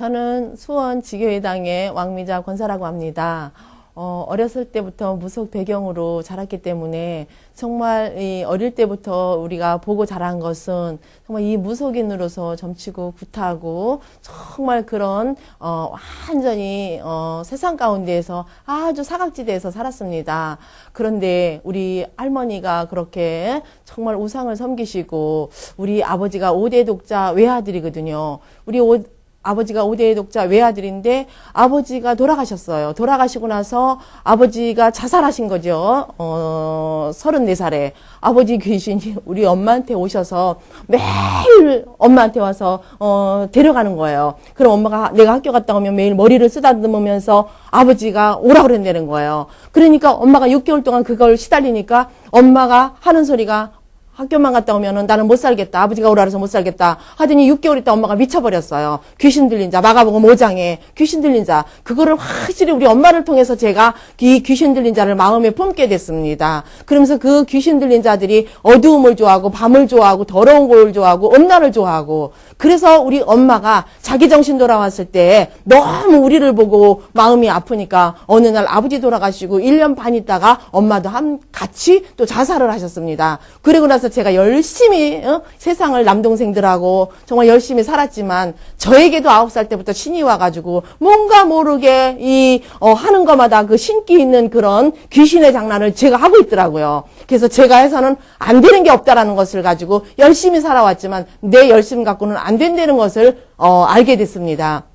저는 수원 지교회당의 왕미자 권사라고 합니다. 어, 어렸을 때부터 무속 배경으로 자랐기 때문에 정말 이 어릴 때부터 우리가 보고 자란 것은 정말 이 무속인으로서 점치고 굿하고 정말 그런 어, 완전히 어, 세상 가운데에서 아주 사각지대에서 살았습니다. 그런데 우리 할머니가 그렇게 정말 우상을 섬기시고 우리 아버지가 오대 독자 외아들이거든요. 우리 오, 아버지가 오대 독자 외아들인데 아버지가 돌아가셨어요. 돌아가시고 나서 아버지가 자살하신 거죠. 어, 34살에. 아버지 귀신이 우리 엄마한테 오셔서 매일 엄마한테 와서 어, 데려가는 거예요. 그럼 엄마가 내가 학교 갔다 오면 매일 머리를 쓰다듬으면서 아버지가 오라 그랬다는 거예요. 그러니까 엄마가 6개월 동안 그걸 시달리니까 엄마가 하는 소리가 학교만 갔다 오면은 나는 못 살겠다. 아버지가 오라 그래서 못 살겠다. 하더니 6개월 있다 엄마가 미쳐버렸어요. 귀신 들린 자, 마가복음 5장에 귀신 들린 자. 그거를 확실히 우리 엄마를 통해서 제가 이 귀신 들린 자를 마음에 품게 됐습니다. 그러면서 그 귀신 들린 자들이 어두움을 좋아하고 밤을 좋아하고 더러운 곳을 좋아하고 음란을 좋아하고 그래서 우리 엄마가 자기 정신 돌아왔을 때 너무 우리를 보고 마음이 아프니까 어느 날 아버지 돌아가시고 1년 반 있다가 엄마도 한 같이 또 자살을 하셨습니다. 그리고 나서 제가 열심히 어? 세상을 남동생들하고 정말 열심히 살았지만 저에게도 아홉 살 때부터 신이 와가지고 뭔가 모르게 이 어, 하는 것마다 그 신기 있는 그런 귀신의 장난을 제가 하고 있더라고요. 그래서 제가 해서는 안 되는 게 없다라는 것을 가지고 열심히 살아왔지만 내 열심 갖고는 안 된다는 것을 어, 알게 됐습니다.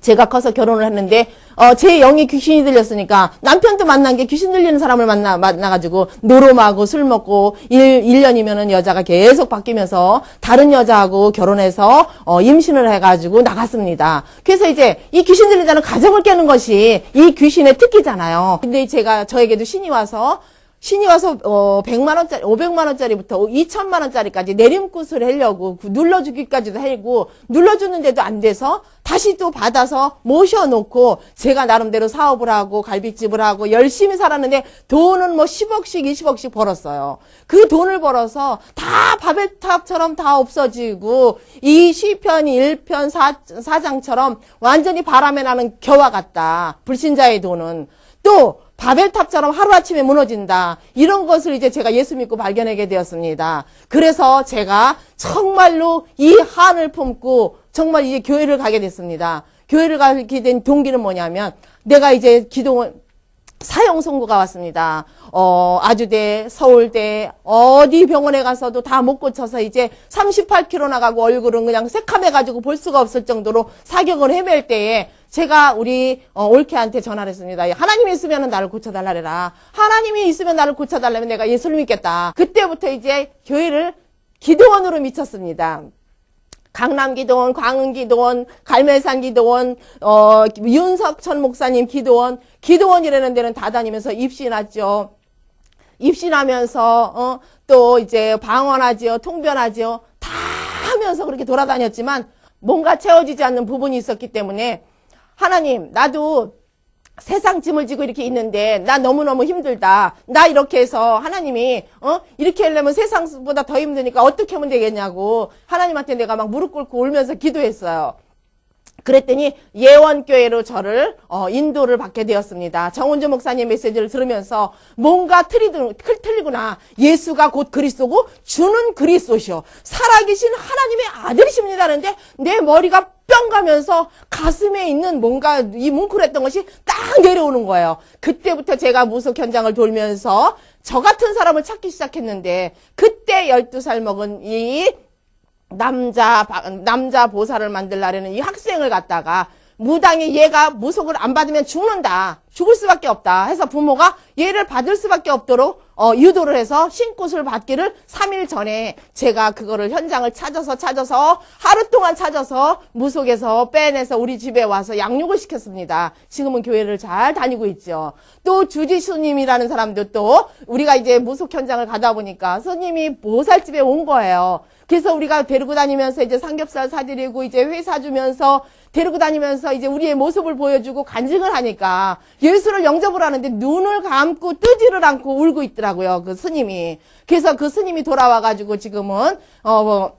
제가 커서 결혼을 했는데 어, 제 영이 귀신이 들렸으니까 남편도 만난 게 귀신 들리는 사람을 만나 만나가지고 노름하고 술 먹고 1, 1년이면은 여자가 계속 바뀌면서 다른 여자하고 결혼해서 어, 임신을 해가지고 나갔습니다. 그래서 이제 이 귀신 들린 자는 가정을 깨는 것이 이 귀신의 특기잖아요. 근데 제가 저에게도 신이 와서 신이 와서 어 100만 원짜리, 500만 원짜리부터 2천만 원짜리까지 내림굿을 하려고 그 눌러 주기까지도 하고 눌러 주는데도 안 돼서 다시 또 받아서 모셔 놓고 제가 나름대로 사업을 하고 갈비집을 하고 열심히 살았는데 돈은 뭐 10억씩 20억씩 벌었어요. 그 돈을 벌어서 다 바벨탑처럼 다 없어지고 이 시편이 1편 4, 4장처럼 완전히 바람에 나는 겨와 같다. 불신자의 돈은 또 바벨탑처럼 하루아침에 무너진다. 이런 것을 이제 제가 예수 믿고 발견하게 되었습니다. 그래서 제가 정말로 이 한을 품고 정말 이제 교회를 가게 됐습니다. 교회를 가게 된 동기는 뭐냐면 내가 이제 기도 사형 선고가 왔습니다. 어, 아주대, 서울대, 어디 병원에 가서도 다 못 고쳐서 이제 38kg 나가고 얼굴은 그냥 새카매가지고 볼 수가 없을 정도로 사격을 헤맬 때에 제가 우리 어, 올케한테 전화를 했습니다. 하나님이 있으면 나를 고쳐달라래라. 하나님이 있으면 나를 고쳐달라면 내가 예수를 믿겠다. 그때부터 이제 교회를 기도원으로 미쳤습니다. 강남 기도원, 광흥 기도원, 갈매산 기도원, 어, 윤석천 목사님 기도원, 기도원이라는 데는 다 다니면서 입신하죠. 입신하면서, 어, 또 이제 방언하지요, 통변하지요. 다 하면서 그렇게 돌아다녔지만 뭔가 채워지지 않는 부분이 있었기 때문에 하나님, 나도 세상 짐을 지고 이렇게 있는데 나 너무너무 힘들다. 나 이렇게 해서 하나님이 어 이렇게 하려면 세상보다 더 힘드니까 어떻게 하면 되겠냐고 하나님한테 내가 막 무릎 꿇고 울면서 기도했어요. 그랬더니 예원교회로 저를 어, 인도를 받게 되었습니다. 정은주 목사님 메시지를 들으면서 뭔가 틀이 틀리구나. 예수가 곧 그리스도고 주는 그리스도시오. 살아계신 하나님의 아들이십니다는데 내 머리가 뿅 가면서 가슴에 있는 뭔가 이 뭉클했던 것이 딱 내려오는 거예요. 그때부터 제가 무속 현장을 돌면서 저 같은 사람을 찾기 시작했는데 그때 12살 먹은 이 남자 바- 남자 보살을 만들라는 이 학생을 갖다가 무당이 얘가 무속을 안 받으면 죽는다. 죽을 수밖에 없다. 해서 부모가 얘를 받을 수밖에 없도록 어, 유도를 해서 신꽃을 받기를 3일 전에 제가 그거를 현장을 찾아서 찾아서 하루 동안 찾아서 무속에서 빼내서 우리 집에 와서 양육을 시켰습니다. 지금은 교회를 잘 다니고 있죠. 또 주지 스님이라는 사람도 또 우리가 이제 무속 현장을 가다 보니까 스님이 보살집에 온 거예요. 그래서 우리가 데리고 다니면서 이제 삼겹살 사드리고 이제 회 사주면서 데리고 다니면서 이제 우리의 모습을 보여주고 간증을 하니까 예수를 영접을 하는데 눈을 감고 뜨지를 않고 울고 있더라고요. 그 스님이. 그래서 그 스님이 돌아와가지고 지금은, 어, 뭐,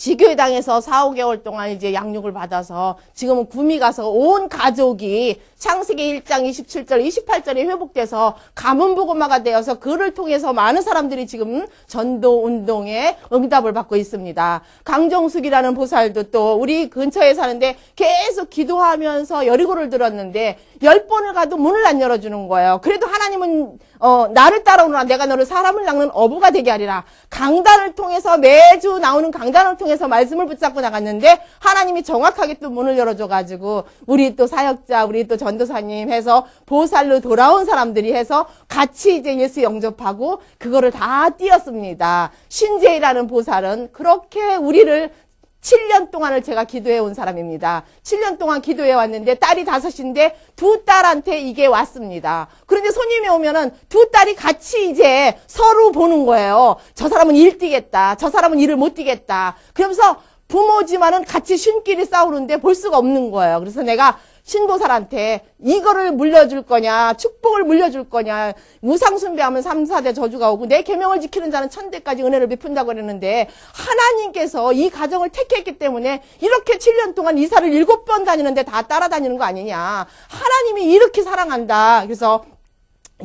지교회당에서 4, 5개월 동안 이제 양육을 받아서 지금은 구미 가서 온 가족이 창세기 1장 27절, 28절에 회복돼서 가문부고마가 되어서 그를 통해서 많은 사람들이 지금 전도 운동에 응답을 받고 있습니다. 강정숙이라는 보살도 또 우리 근처에 사는데 계속 기도하면서 여리고를 들었는데 열 번을 가도 문을 안 열어주는 거예요. 그래도 하나님은 어, 나를 따라오느라 내가 너를 사람을 낚는 어부가 되게 하리라. 강단을 통해서 매주 나오는 강단을 통해서 말씀을 붙잡고 나갔는데 하나님이 정확하게 또 문을 열어줘가지고 우리 또 사역자, 우리 또 전도사님 해서 보살로 돌아온 사람들이 해서 같이 이제 예수 영접하고 그거를 다 띄었습니다. 신재이라는 보살은 그렇게 우리를 7년 동안을 제가 기도해 온 사람입니다. 7년 동안 기도해 왔는데 딸이 다섯인데 두 딸한테 이게 왔습니다. 그런데 손님이 오면은 두 딸이 같이 이제 서로 보는 거예요. 저 사람은 일 뛰겠다. 저 사람은 일을 못 뛰겠다. 그러면서 부모지만은 같이 신끼리 싸우는데 볼 수가 없는 거예요. 그래서 내가 신보살한테 이거를 물려줄 거냐, 축복을 물려줄 거냐, 무상숭배하면 3, 4대 저주가 오고 내 계명을 지키는 자는 천대까지 은혜를 베푼다고 그랬는데 하나님께서 이 가정을 택했기 때문에 이렇게 7년 동안 이사를 7번 다니는데 다 따라다니는 거 아니냐. 하나님이 이렇게 사랑한다. 그래서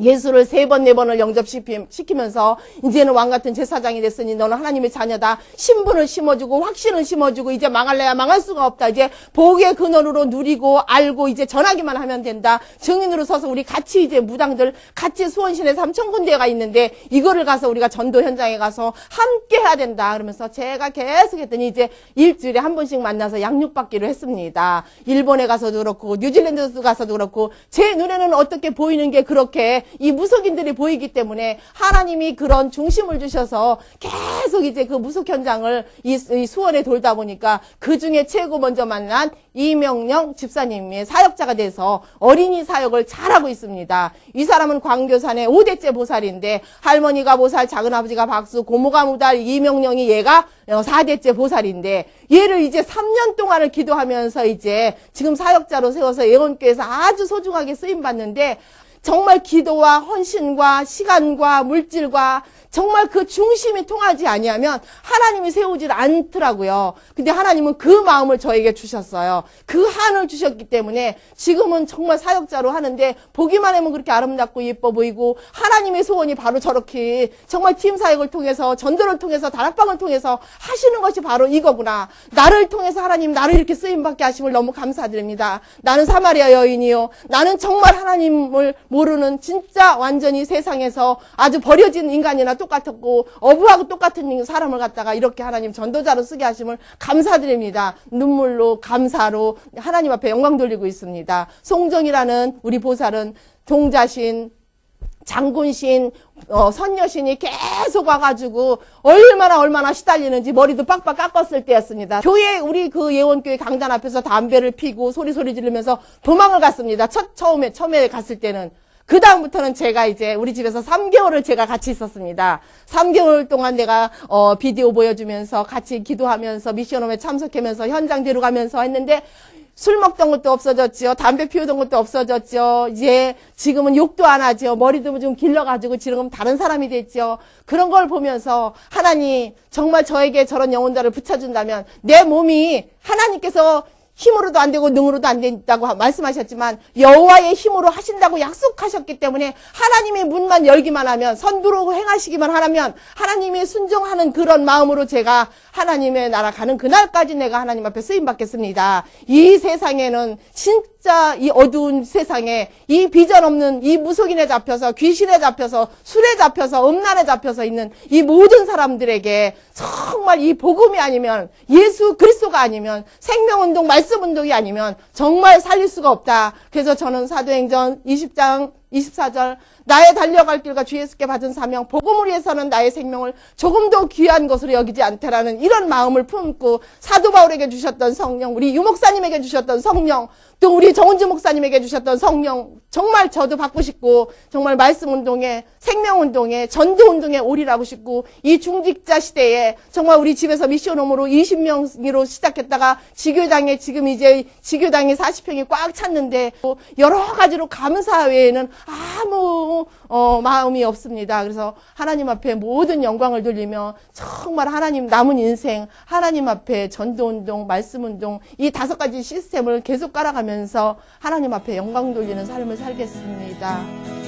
예수를 세 번, 네 번을 영접시키면서 이제는 왕 같은 제사장이 됐으니 너는 하나님의 자녀다. 신분을 심어주고 확신을 심어주고 이제 망할래야 망할 수가 없다. 이제 복의 근원으로 누리고 알고 이제 전하기만 하면 된다. 증인으로 서서 우리 같이 이제 무당들 같이 수원시내 삼천 군데가 있는데 이거를 가서 우리가 전도 현장에 가서 함께 해야 된다. 그러면서 제가 계속 했더니 이제 일주일에 한 번씩 만나서 양육 받기로 했습니다. 일본에 가서도 그렇고 뉴질랜드 가서도 그렇고 제 눈에는 어떻게 보이는 게 그렇게 이 무속인들이 보이기 때문에 하나님이 그런 중심을 주셔서 계속 이제 그 무속 현장을 이, 이 수원에 돌다 보니까 그 중에 최고 먼저 만난 이명령 집사님의 사역자가 돼서 어린이 사역을 잘하고 있습니다. 이 사람은 광교산의 5대째 보살인데 할머니가 보살, 작은아버지가 박수, 고모가 무달, 이명령이 얘가 4대째 보살인데 얘를 이제 3년 동안을 기도하면서 이제 지금 사역자로 세워서 예원교에서 아주 소중하게 쓰임 받는데 정말 기도와 헌신과 시간과 물질과 정말 그 중심이 통하지 아니하면 하나님이 세우질 않더라고요. 근데 하나님은 그 마음을 저에게 주셨어요. 그 한을 주셨기 때문에 지금은 정말 사역자로 하는데 보기만 하면 그렇게 아름답고 예뻐 보이고 하나님의 소원이 바로 저렇게 정말 팀 사역을 통해서 전도를 통해서 다락방을 통해서 하시는 것이 바로 이거구나. 나를 통해서 하나님 나를 이렇게 쓰임 받게 하심을 너무 감사드립니다. 나는 사마리아 여인이요. 나는 정말 하나님을 모르는 진짜 완전히 세상에서 아주 버려진 인간이나 똑같았고 어부하고 똑같은 사람을 갖다가 이렇게 하나님 전도자로 쓰게 하심을 감사드립니다. 눈물로 감사로 하나님 앞에 영광 돌리고 있습니다. 송정이라는 우리 보살은 동자신 장군신, 어, 선녀신이 계속 와가지고 얼마나 얼마나 시달리는지 머리도 빡빡 깎았을 때였습니다. 교회 우리 그 예원교회 강단 앞에서 담배를 피고 소리 소리 지르면서 도망을 갔습니다. 첫 처음에 처음에 갔을 때는 그 다음부터는 제가 이제 우리 집에서 3개월을 제가 같이 있었습니다. 3개월 동안 내가 어, 비디오 보여주면서 같이 기도하면서 미션홈에 참석하면서 현장 데려가면서 했는데 술 먹던 것도 없어졌죠. 담배 피우던 것도 없어졌죠. 이제 지금은 욕도 안 하죠. 머리도 좀 길러가지고 지금 다른 사람이 됐죠. 그런 걸 보면서 하나님 정말 저에게 저런 영혼자를 붙여준다면 내 몸이 하나님께서 힘으로도 안 되고 능으로도 안 된다고 말씀하셨지만 여호와의 힘으로 하신다고 약속하셨기 때문에 하나님의 문만 열기만 하면 선두로 행하시기만 하면 하나님의 순종하는 그런 마음으로 제가 하나님의 나라 가는 그날까지 내가 하나님 앞에 쓰임 받겠습니다. 이 세상에는 진짜 이 어두운 세상에 이 비전 없는 이 무속인에 잡혀서 귀신에 잡혀서 술에 잡혀서 음란에 잡혀서 있는 이 모든 사람들에게 정말 이 복음이 아니면 예수 그리스도가 아니면 생명운동 말씀 운동이 아니면 정말 살릴 수가 없다. 그래서 저는 사도행전 20장 24절 나의 달려갈 길과 주 예수께 받은 사명 복음을 위해서는 나의 생명을 조금도 귀한 것으로 여기지 않다라는 이런 마음을 품고 사도 바울에게 주셨던 성령 우리 유 목사님에게 주셨던 성령 또 우리 정은지 목사님에게 주셨던 성령 정말 저도 받고 싶고 정말 말씀 운동에 생명 운동에 전도 운동에 올인하고 싶고 이 중직자 시대에 정말 우리 집에서 미션홈으로 20명으로 시작했다가 지교당에 지금 이제 지교당이 40평이 꽉 찼는데 또 여러 가지로 감사 외에는 아무 어, 마음이 없습니다. 그래서 하나님 앞에 모든 영광을 돌리며 정말 하나님 남은 인생 하나님 앞에 전도 운동, 말씀 운동 이 다섯 가지 시스템을 계속 깔아가면서 하나님 앞에 영광 돌리는 삶을 살겠습니다.